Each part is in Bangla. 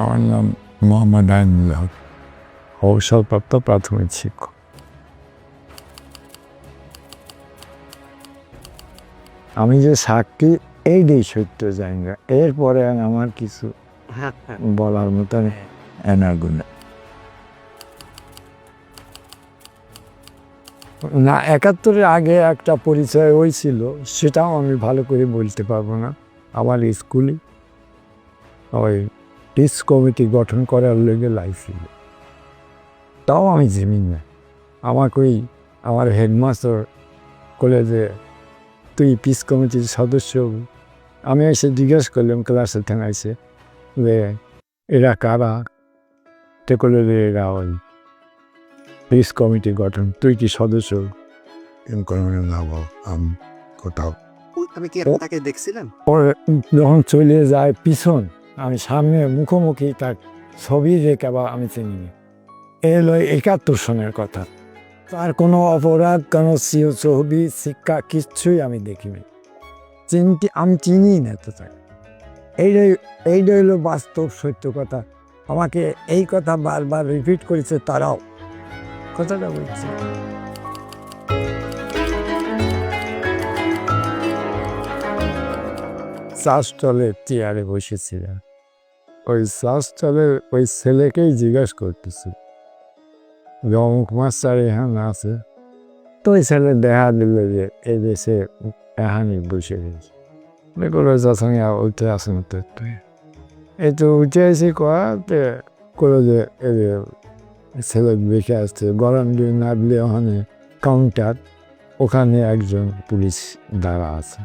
আমার নাম মোহাম্মদ আইনুল হক। অবসরপ্রাপ্ত প্রাথমিক শিক্ষক। আমি যে সাক্ষী এইটাই সত্য জানি না। এরপরে আমার কিছু বলার মতন এনার্গু না না, একাত্তরের আগে একটা পরিচয় হয়েছিল সেটাও আমি ভালো করে বলতে পারব না। আমার স্কুলে ওই পিস কমিটি গঠন করার লেগে লাইছিল। তাও আমি জানি না। আমাকে ওই আমার হেডমাস্টার কলেজে তুই পিস কমিটির সদস্য? আমি এসে জিজ্ঞেস করলাম ক্লাসে ঠেঙাইছে যে এরা কারা? তে করলে যে এরা ওই পিস কমিটি গঠন তুই কি সদস্য? এরকম আমি না আমি কোথাও। কি তাকে দেখছিলেন যখন চলে যায় পিছন আমি সামনে মুখোমুখি তার ছবি রেখে বা আমি চিনি এলো একাত্তর সনের কথা। তার কোনো অপরাধ, কোনো ছবি, শিক্ষা কিচ্ছুই আমি দেখিনি চিনতে, আমি চিনি না তো তাকে এইটাই এইটাই হলো বাস্তব সত্য কথা। আমাকে এই কথা বারবার রিপিট করেছে তারাও। কথাটা বলছে। চা স্টলে চেয়ারে বসেছিলাম। ওই স্টলে ওই ছেলেকেই জিজ্ঞেস করতেছি। যে অমুক মাস্টার এখানে আছে। তো ওই ছেলে দেখা দিল যে এই দেশে এখানে বসে গেছে এগুলো যথানি উঠে আসেন তো এই তো উঠে এসে কয়াতে করে যে ছেলে বেঁকে আসছে, গরম দিয়ে না দিলে ওখানে কাউন্টার ওখানে একজন পুলিশ দাঁড়া আছে।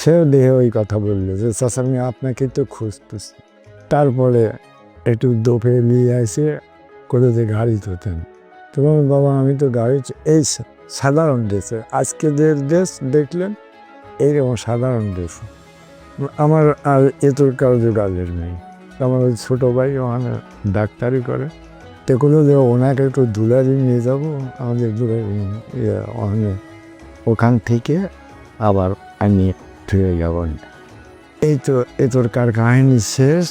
সেও দেহে ওই কথা বলল যে চাচামি আপনাকে তো খুঁজতেছি। তারপরে একটু দোপে নিয়ে এসে যে গাড়ি তোতেন তোমার বাবা আমি তো গাড়ি এই সাধারণ ড্রেসে আজকে যে ড্রেস দেখলেন এইরকম সাধারণ ড্রেস আমার আর এতর কারও যোগাযোগ নেই আমার ওই ছোটো ভাই ওখানে ডাক্তারি করে। তেগুলো যে ওনাকে একটু দুলারি নিয়ে যাব আমাদের দুলারি ইয়ে, ওখানে ওখান থেকে আবার আমি ফিরে যাব। এই তো এ তোর কার কাহিনী শেষ।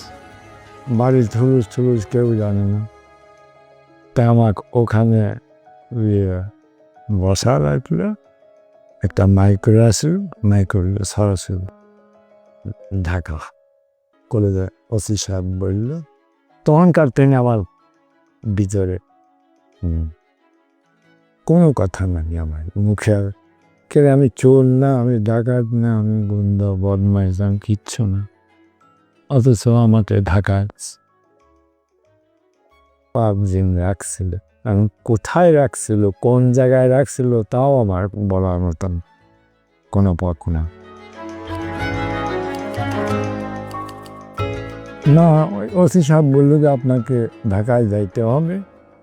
বাড়ির থুলুস থুলুস কেউ জানে না। তাই আমাকে ওখানে ইয়ে বসা রাখল একটা মাইক্রো আসল মাইক্রো সরাসরি ঢাকা কলেজে ওসি সাহেব বলল তখনকার ট্রেনে আমার ভিতরে? কোনো কথা নাই আমার মুখে আর? আমি চোর না, আমি ডাকাত না, আমি গুন্ডা, বদমাইশ, আমি কিচ্ছু না। অথচ আমাকে ঢাকায় পাক জিন রাখছিল। আমি কোথায় রাখছিল, কোন জায়গায় রাখছিল, তাও আমার বলার মতন কোনো পথ না। না, ওসি সাহেব বলল যে আপনাকে ঢাকায় যাইতে হবে।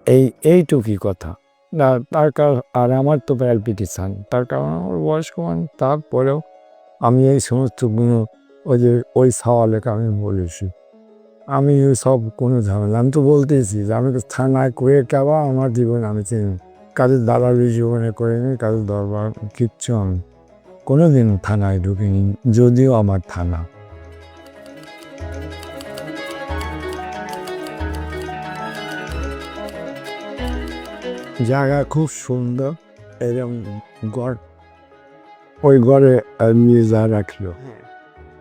এই এইটুকুই কথা। না, তার কারণ, আর আমার তো প্যালপিটেশান তার কারণ আমার বয়স কমান তারপরেও আমি এই সমস্তগুলো ওই যে ওই সওয়ালেকে আমি বলেছি। আমি ওই সব কোনো ঝামেলা আমি তো বলতেছি যে আমি থানায় করে কেবা আমার জীবন আমি চিনি কাজের দালালি জীবনে করিনি কাজের দরবার কিচ্ছু আমি কোনো দিন থানায় ঢুকিনি যদিও আমার থানা। জায়গা খুব সুন্দর এরকম গড় ওই গড়ে নিয়ে যা রাখল।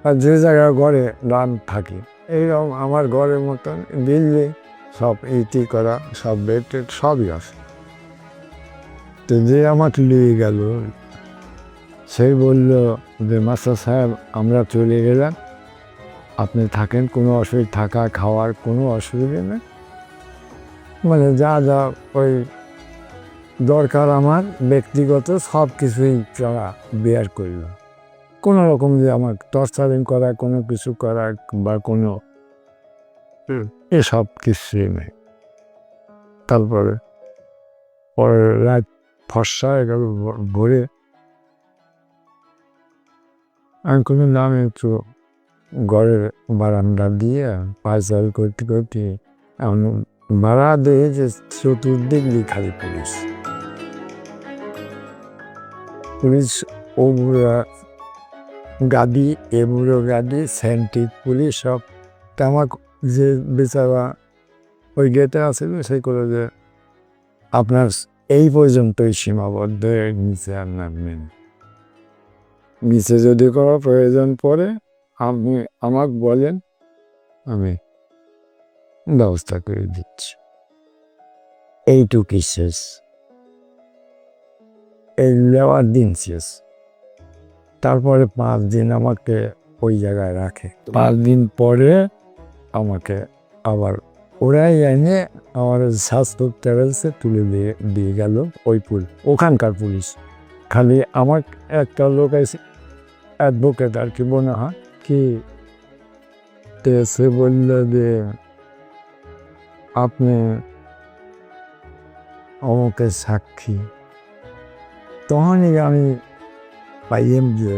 আর যে জায়গায় ঘরে রান থাকে, এইরকম আমার ঘরের মতন বিল্ডিং, সব ইটি করা, সব বেড সবই আছে। তো যে আমাকে নিয়ে গেল সেই বলল যে, মাস্টার সাহেব, আমরা চলে গেলাম। আপনি থাকেন, কোনো অসুবিধা, থাকা, খাওয়ার কোনো অসুবিধা নেই? মানে যা যা, ওই দরকার আমার, ব্যক্তিগত সব কিছুই তারা বেয়ার করল কোনো রকম যে আমার টর্চারিং করা কোনো কিছু করা বা কোনো এসব কিছুই নেই। তারপরে পরে রাত ফর্সা হয়ে গেল ভোরে আমি কোনো নাম একটু ঘরের বারান্দা দিয়ে পায়চাল করতে করতে এমন বাড়া দিয়ে যে চতুর্দিক দিয়ে খালি পুলিশ। পুলিশ ও বুড়া গাড়ি এ বুড়ো গাড়ি সেন্টিক পুলিশ সব। তা যে বেচারা ওই গেটে আছিল, সে করে যে, আপনার এই পর্যন্তই সীমাবদ্ধ নিচে আর নামবেন নিচে যদি কোনো প্রয়োজন পড়ে, আপনি আমাকে বলেন, আমি ব্যবস্থা করে দিচ্ছি। এইটুকুই শেষ। এই নেওয়ার দিন শেষ। তারপরে পাঁচ দিন আমাকে ওই জায়গায় রাখে। পাঁচ দিন পরে আমাকে আবার ওরাই এনে আমার স্বাস্থ্য ট্রাভেলসে তুলে দিয়ে দিয়ে গেল ওই পুল ওখানকার পুলিশ। খালি আমার একটা লোক আছে অ্যাডভোকেট আর কি মনে হয় কি সে বলল যে আপনি অমুকের সাক্ষী। তখনই আমি পাইলাম যে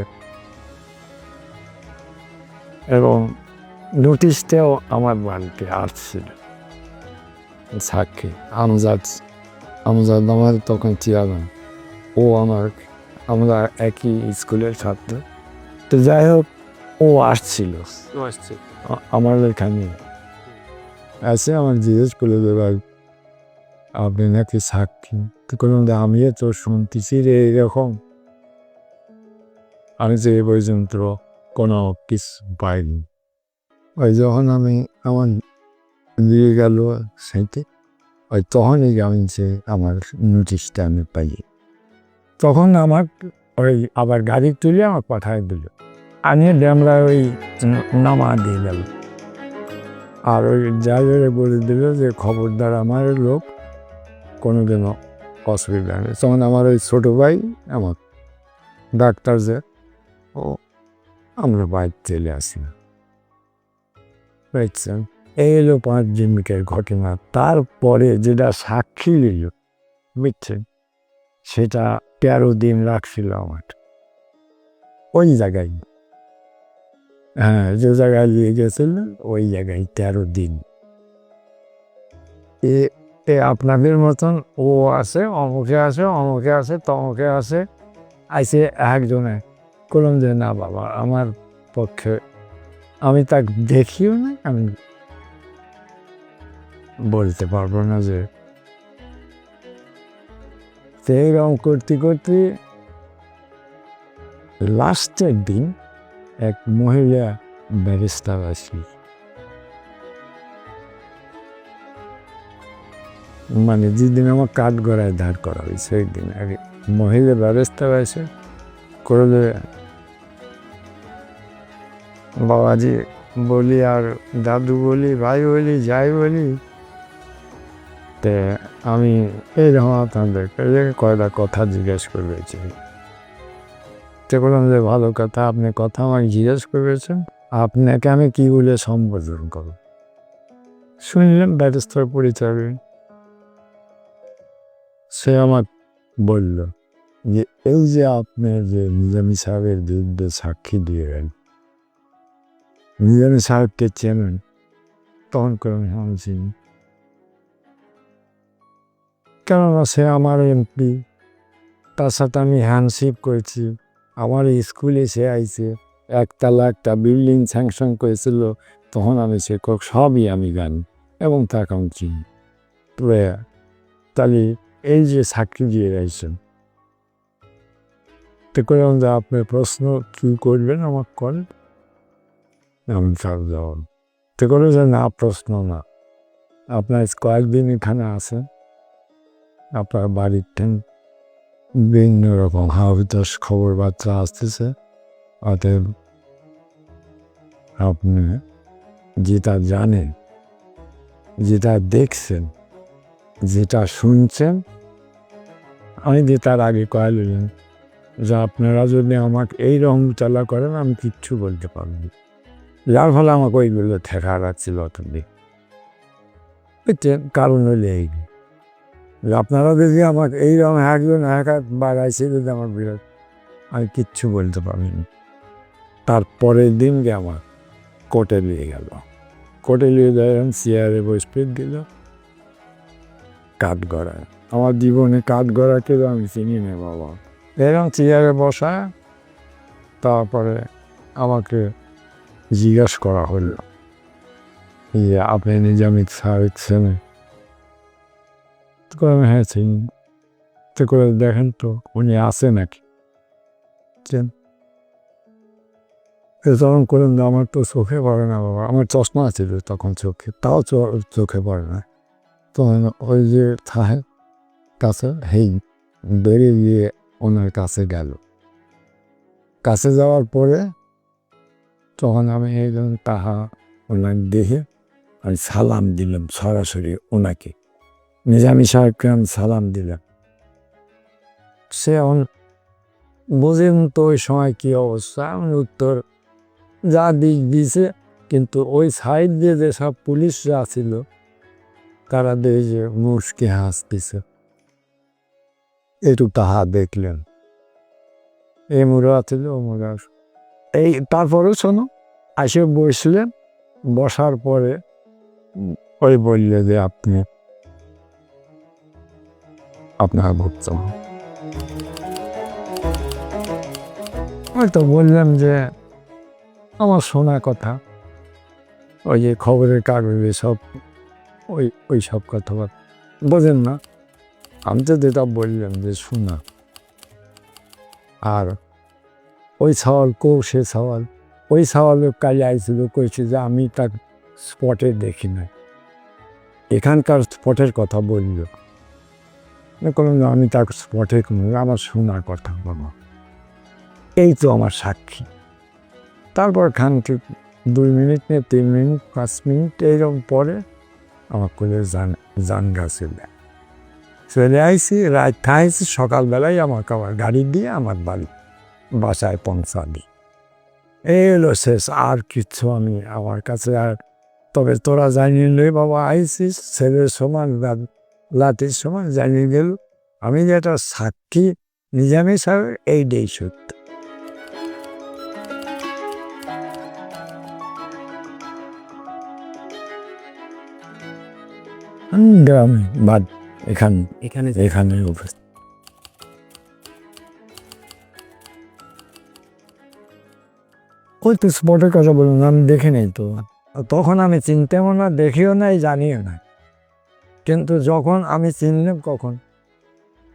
এবং নোটিশটাও আমার বাড়িতে আসছিল সাক্ষী আমজাদ আমজাদ আমার তখন চেয়ারম্যান ও আমার আমরা একই স্কুলের ছাত্র তো যাই হোক ও আসছিল আমার এখানে এসে আমার জিজ্ঞেস করে দেবার আপনি নাকি সাক্ষী তো করলাম আমিও তো শুনতেছি রে এরকম আমি যে পর্যন্ত কোনো কিছু পাইনি। ওই যখন আমি আমার নিয়ে গেল সেইতে ওই তখনই আমি যে আমার নোটিশটা আমি পাই। তখন আমার ওই আবার গাড়ি তুলে আমার পাঠায় দিল। আমি ড্যামরা ওই নামা দিয়ে গেল। আর ওই ড্রাইভারে বলে দিল যে খবরদার আমার লোক কোনো দিন অসুবিধা নেই। তখন আমার ওই ছোটো ভাই আমার ডাক্তার যে ও, আমরা বাইর চলে আসি বুঝছেন এই হলো পাঁচ জিমিকের ঘটনা। তারপরে যেটা সাক্ষী নিল বুঝছেন সেটা তেরো দিন রাখছিল আমার। ওই জায়গায়। হ্যাঁ যে জায়গায় নিয়ে গেছিল ওই জায়গায় তেরো দিন। এ এ আপনাদের মতন ও আছে, অমুকে আছে অমুকে আছে, তমুকে আছে, আইসে একজনে করলাম যে, না বাবা, আমার পক্ষে আমি তাকে দেখিও না আমি বলতে পারব না যে। তো এইরকম করতে করতে লাস্টের দিন এক মহিলা ব্যারিস্টার আসি মানে যেদিন আমার কাঠ গড়ায় দাঁড় করা হয়েছে সেই দিন আগে মহিলা ব্যারিস্টার আছে করলে বাবাজি বলি আর দাদু বলি, ভাই বলি, যাই বলি। তে আমি এইরকম আপনাদেরকে যে কয়টা কথা জিজ্ঞেস করেছি। তো বললাম যে, ভালো কথা, আপনি কথা আমাকে জিজ্ঞেস করেছেন, আপনাকে আমি কি বলে সম্বোধন করব? শুনলাম ব্যারিস্টার পরিচয়। সে আমার বলল যে, এই যে আপনি যে নিজামী সাহেবের বিরুদ্ধে সাক্ষী দিয়ে গেলেন নিজামী সাহেবকে চেনেন তখন করে আমি চিনি কেননা সে আমার এমপি তার সাথে আমি হ্যান্ডশিপ করেছি আমার স্কুলে সে আইছে একতলা একটা বিল্ডিং স্যাংশন করেছিল তখন আমি সে ক- সবই আমি জানি এবং তো এ, তাহলে এই যে সাক্ষী দিয়ে রাইছেন তো করে যে আপনি প্রশ্ন কী করবেন আমার করেন আমি জবাব তো করে যে, না, প্রশ্ন না। আপনার কয়েকদিন এখানে আছেন আপনার বাড়িতে বিভিন্ন রকম হাবিতাস খবর বার্তা আসতেছে। অতএব আপনি যেটা জানেন, যেটা দেখছেন, যেটা শুনছেন, আমি যে তার আগে কয়ালিলেন যে, আপনারা যদি আমাকে এই রং চালা করেন, আমি কিচ্ছু বলতে পারব। যার ফলে আমাকে ওইগুলো ঠেকা রাখছিল অতদিন। বুঝছেন কারণ হলে এই আপনারা যদি আমাকে এইরকম একজন এক বাড়াইছে যদি আমার বিরাট আমি কিচ্ছু বলতে পারিনি তারপরের দিনকে আমার কোর্টে নিয়ে গেল। কোর্টে নিয়ে যাবেন চেয়ারে বসে দিল। কাঠ গড়ায় আমার জীবনে কাঠ গড়াকে আমি চিনি না, বাবা। এরকম চেয়ারে বসা, তারপরে আমাকে জিজ্ঞাস করা হলো। ইয়ে আপনি নিজামিত স্যারের ছেলে তো করে হ্যাঁ চিনি। করে দেখেন তো, উনি আছে নাকি? তখন করলেন আমার তো চোখে পড়ে না, বাবা। আমার চশমা ছিল তখন চোখে। তাও চোখে পড়ে না। তখন ওই যে থাহের কাছে, হেই, বেরিয়ে গিয়ে ওনার কাছে গেল। কাছে যাওয়ার পরে তখন আমি একজন তাহা ওনার দেখে আমি সালাম দিলাম সরাসরি ওনাকে। নিজামি সাহেবকে আমি সালাম দিলাম। সে এখন বোঝেন তো ওই সময় কী অবস্থা? আমি উত্তর যা দিক দিছে, কিন্তু ওই সাইড দিয়ে যেসব পুলিশরা ছিল তারা দেখে যে মুসকে হাসতেছে। একটু তাহা দেখলেন। এই মুড়া ছিল মুড়া এই তারপরে শোনো আসে বসলেন বসার পরে ওই বললে যে আপনি আপনার ভুগতে হয়তো বললাম যে আমার শোনা কথা, ওই যে খবরের কাগজে সব, ওই ওই সব কথা বোঝেন না। আমি তো যেটা বললাম যে শোনা। আর ওই সওয়াল কো সে সওয়াল? ওই সওয়ালের কাজে আইছিল, কইছে যে আমি তার স্পটে দেখি নাই। এখানকার স্পটের কথা বলল। যে আমি তার স্পটে কোনো আমার শোনার কথা বাবা এই তো আমার সাক্ষী। তারপর খানকে দুই মিনিট নিয়ে তিন মিনিট, পাঁচ মিনিট এইরকম পরে আমার কোলে জান দেয় চলে। আইসি রাত খাইছি সকালবেলায় আমাকে আবার গাড়ি দিয়ে আমার বাড়ি বাসায় পৌঁছা দিই এই হলো শেষ আর কিচ্ছু আমি আমার কাছে আর তবে তোরা জানিয়ে লই বাবা আইসিস ছেলের সমান লাঠির সমান জানিয়ে গেল। আমি যেটা সাক্ষী নিজামী সাহেব এইটাই সত্য। গ্রামে বাদ এখানে এখানে এখানে উপস্থিত। ওই তো স্পটের কথা বলুন, আমি দেখে নেই তো। তখন আমি চিনতেও না, দেখিও নাই, জানিও না কিন্তু যখন আমি চিনলাম কখন,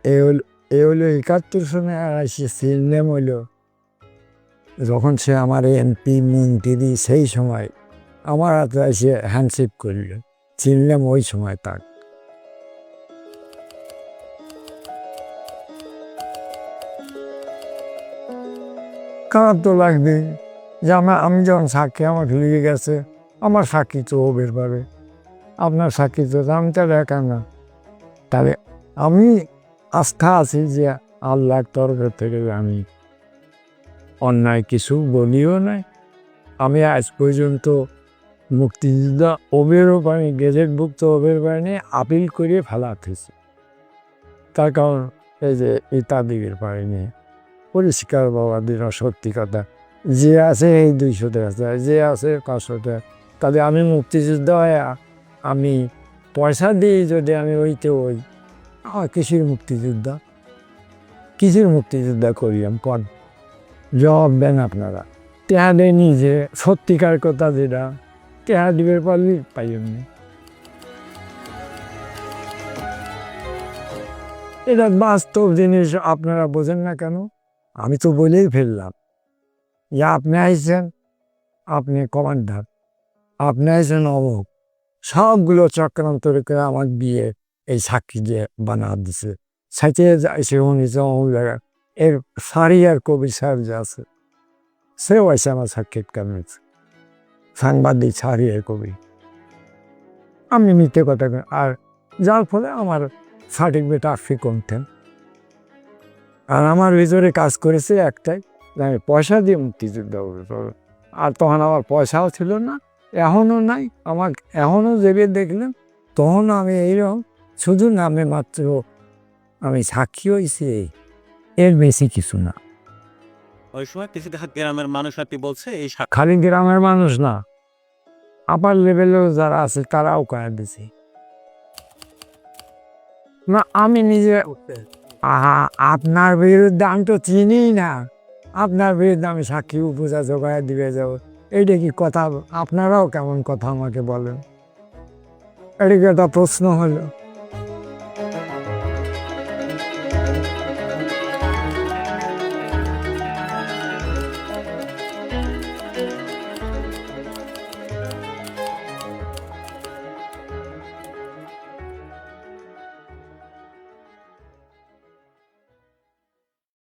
এ হলো এ হলো একাত্তর সনে এসে চিনলাম হইল, যখন সে আমার এমপি, মন্ত্রী সেই সময় আমার হাতে এসে হ্যান্ডশেক করল, চিনলাম ওই সময় তার। খারাপ তো লাগবে। যে আমার, আমি যখন সাক্ষী, আমার লেগে গেছে, আমার সাক্ষী তো হবের পাবে। আপনার সাক্ষী তো, আমি তার একা না। তাহলে আমি আস্থা আছি যে আল্লাহর তরফ থেকে আমি অন্যায় কিছু বলিও নাই। আমি আজ পর্যন্ত মুক্তিযোদ্ধা ওবেরও পানি গেজেটভুক্ত ওবের পানি আপিল করে ফেলাতেছি তার কারণ এই যে ইত্যাদির পারিনি পরিষ্কার বাবা দিন, সত্যি কথা। যে আছে এই দুইশোতে আছে যে আছে পাঁচশোতে। তাহলে আমি মুক্তিযোদ্ধা হয়ে আমি পয়সা দিয়ে যদি আমি ওইতে ওই কিসের মুক্তিযোদ্ধা। কিসের মুক্তিযোদ্ধা করি আমি, কন? জবাব দেন আপনারা। টেহা দেয়নি যে সত্যিকার কথা যেটা, টেহা দিবে পারলি পাই এমনি এটা বাস্তব জিনিস আপনারা বোঝেন না কেন? আমি তো বলেই ফেললাম। যে আপনি আইসেন আপনি কমান্ডার, আপনি আইসেন অমুক সবগুলো চক্রান্ত করে আমার বিয়ে এই সাক্ষী যে বানা দিছে। সাইতে যাইছে উনি যে অমুক জায়গা এর সারি আর কবি সাহেব যে আছে, সেও আছে আমার সাক্ষাৎকার নিচ্ছে সাংবাদিক, সারি আর কবি। আমি মিথ্যে কথা। আর যার ফলে আমার সার্টিফিকেট আসি কমতেন আর আমার ভিতরে কাজ করেছে একটাই আমি পয়সা দিয়ে মুক্তিযুদ্ধ করব। আর তখন আমার পয়সাও ছিল না এখনও নাই। আমার এখনও যেবে দেখলেন তখন আমি এইরকম শুধু নামে মাত্র আমি সাক্ষী হয়েছি এর বেশি কিছু না। ওই সময় দেখা গ্রামের মানুষ আর কি বলছে এই খালি গ্রামের মানুষ না আপার লেভেলেও যারা আছে তারাও কয়া দিছে। না আমি নিজে আপনার বিরুদ্ধে আমি তো চিনি না। আপনার বিরুদ্ধে আমি সাক্ষী, উপজা জোগায় দিয়ে যাব এইটা কি কথা? আপনারাও কেমন কথা আমাকে বলেন? এটাকে একটা প্রশ্ন হলো।